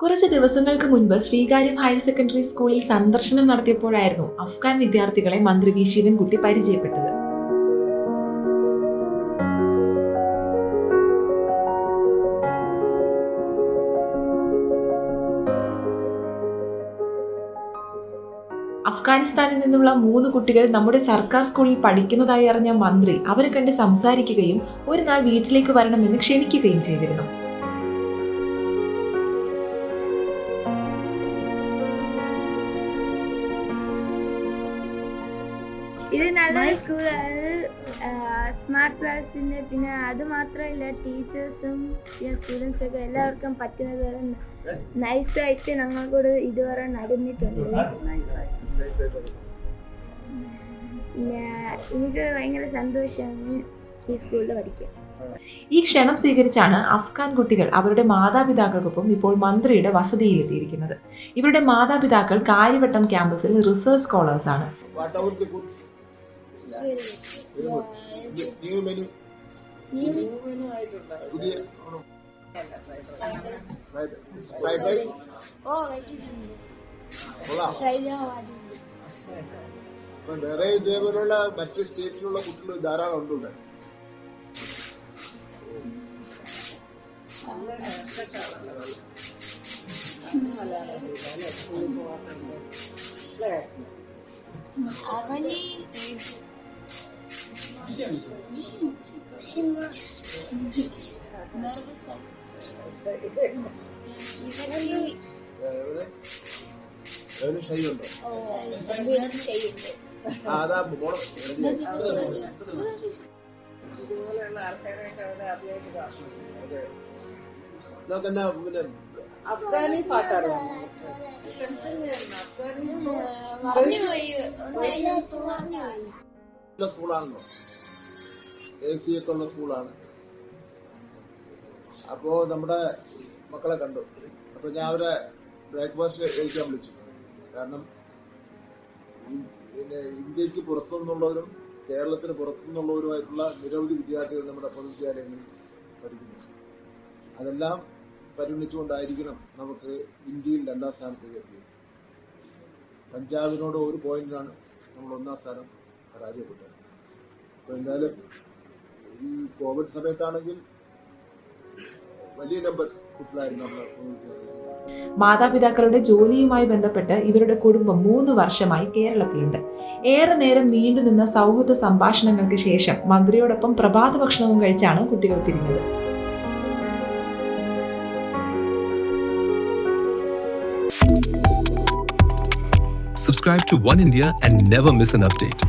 കുറച്ച് ദിവസങ്ങൾക്ക് മുൻപ് ശ്രീകാര്യം ഹയർ സെക്കൻഡറി സ്കൂളിൽ സന്ദർശനം നടത്തിയപ്പോഴായിരുന്നു അഫ്ഗാൻ വിദ്യാർത്ഥികളെ മന്ത്രി വി. ശിവൻകുട്ടി പരിചയപ്പെട്ടത്. അഫ്ഗാനിസ്ഥാനിൽ നിന്നുള്ള മൂന്ന് കുട്ടികൾ നമ്മുടെ സർക്കാർ സ്കൂളിൽ പഠിക്കുന്നതായി അറിഞ്ഞ മന്ത്രി അവരെ കണ്ട് സംസാരിക്കുകയും ഒരു നാൾ വീട്ടിലേക്ക് വരണമെന്ന് ക്ഷണിക്കുകയും ചെയ്തിരുന്നു. ഇത് നല്ല സ്കൂളാണ് സ്മാർട്ട് ക്ലാസ്സിന്റെ പിന്നെ അത് മാത്രമല്ല ടീച്ചേഴ്സും പിന്നെ സ്റ്റുഡൻസൊക്കെ എല്ലാവർക്കും പറ്റുന്നത് വരെ നൈസായിട്ട് ഞങ്ങൾക്കൂടെ ഇതുവരെ നടന്നിട്ടുണ്ട്. പിന്നെ എനിക്ക് ഭയങ്കര സന്തോഷമാണ് ഈ സ്കൂളിൽ പഠിക്കാൻ. ഈ ക്ഷണം സ്വീകരിച്ചാണ് അഫ്ഗാൻ കുട്ടികൾ അവരുടെ മാതാപിതാക്കൾക്കൊപ്പം ഇപ്പോൾ മന്ത്രിയുടെ വസതിയിലെത്തിയിരിക്കുന്നത്. ഇവരുടെ മാതാപിതാക്കൾ കാര്യവട്ടം ക്യാമ്പസിൽ റിസർച്ച് സ്കോളേഴ്സ് ആണ് പുതിയ വേറെ ഇതേപോലുള്ള മറ്റ് സ്റ്റേറ്റിലുള്ള കുട്ടികൾ ധാരാളം ഉണ്ട് ഇവിടെ അവന് എവിടെ എവിടെ ഷൈ ഉണ്ടോ ആ അതാ മോളം അതെ ഇതൊക്കെ എന്നാ പിന്നെ അഫ്ഗാനി പാട്ടാണ് ഉള്ള സ്കൂളാണല്ലോ എ സി ഒക്കെ ഉള്ള സ്കൂളാണ് അപ്പോ നമ്മുടെ മക്കളെ കണ്ടു. അപ്പൊ ഞാൻ അവരെ ബ്രേക്ക്ഫാസ്റ്റ് കഴിക്കാൻ വിളിച്ചു. കാരണം പിന്നെ ഇന്ത്യയ്ക്ക് പുറത്തുനിന്നുള്ളവരും കേരളത്തിന് പുറത്തുനിന്നുള്ളവരുമായിട്ടുള്ള നിരവധി വിദ്യാർത്ഥികൾ നമ്മുടെ പൊതുവിദ്യാലയങ്ങളിൽ പഠിക്കുന്നു. അതെല്ലാം പരിഗണിച്ചുകൊണ്ടായിരിക്കണം നമുക്ക് ഇന്ത്യയിൽ രണ്ടാം സ്ഥാനത്തേക്ക് എത്തിയത്. പഞ്ചാബിനോട് ഒരു പോയിന്റിനാണ് നമ്മൾ ഒന്നാം സ്ഥാനം പരാജയപ്പെട്ടത്. അപ്പോൾ എന്തായാലും ഈ കോവിഡ് സമയത്താണെങ്കിൽ വലിയ നമ്പർ കുട്ടികളായിരുന്നു നമ്മൾ പൊതുവിദ്യാലയത്തിൽ മാതാപിതാക്കളുടെ ജോലിയുമായി ബന്ധപ്പെട്ട് ഇവരുടെ കുടുംബം മൂന്ന് വർഷമായി കേരളത്തിലുണ്ട് ഏറെ നേരം നീണ്ടുനിന്ന സൗഹൃദ സംഭാഷണങ്ങൾക്ക് ശേഷം മന്ത്രിയോടൊപ്പം പ്രഭാത ഭക്ഷണവും കഴിച്ചാണ് കുട്ടികൾ പിരിഞ്ഞത് Subscribe to One India and never miss an update.